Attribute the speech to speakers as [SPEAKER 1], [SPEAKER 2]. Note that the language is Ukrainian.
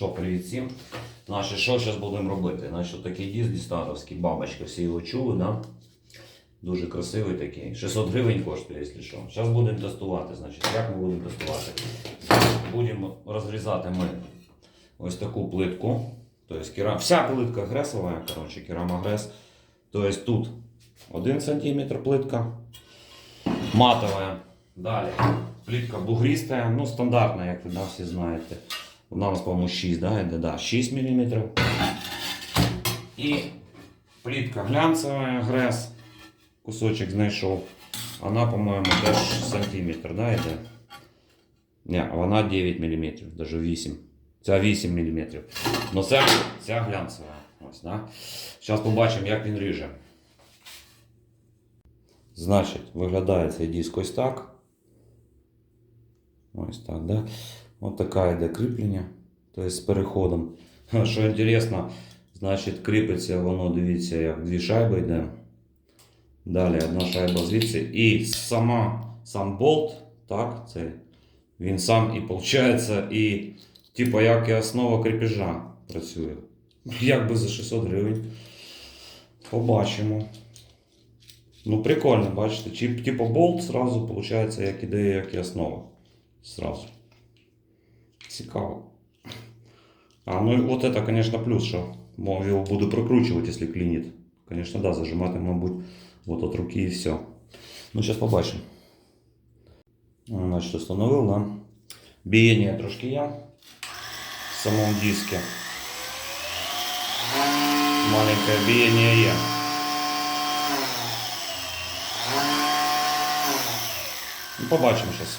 [SPEAKER 1] Що, привіт всім. Значить, що зараз будемо робити? Значить, такий диск дістатовський, бабочка, всі його чули, да? Дуже красивий такий. 600 гривень коштує, якщо що. Зараз будемо тестувати. Значить, як ми будемо тестувати? Будемо розрізати ми ось таку плитку. Тобто, кера... Вся плитка гресова, коротше, керамогрес. Тобто тут 1 см плитка, матовая. Далі плитка бугристая, ну стандартна, як ви да, всі знаєте. Вона у нас, по-моєму, 6, да, йде, да, 6 мм. І плитка глянцева, грес. Кусочок знайшов. Вона, по-моєму, теж сантиметр, да, йде. Ні, вона 9 мм, навіть 8. Ця 8 мм. Ну це, ця глянцева. Ось, да. Зараз побачимо, як він ріже. Значить, виглядає цей диск ось так. Ось так, да? Ось така йде кріплення. Тобто з переходом. Що інтересно, значить, кріпиться воно, дивіться, як дві шайби йде. Далі одна шайба звідси. І сама, сам болт, так, це, він сам і виходить, і типу як і основа кріпежа працює. Як би за 600 гривень. Побачимо. Ну, прикольно, бачите, типу болт сразу виходить, як ідея, як і основа. Сразу. Цікаво. А ну вот это, конечно, плюс, что. мов, его буду прокручивать, если клінит. Конечно, да, зажимати, мабуть, вот от руки и все. Ну, сейчас побачимо. Значит, установил, да? Биение трошки я. в самом диске. Маленькое биение я. Ну, побачимо зараз.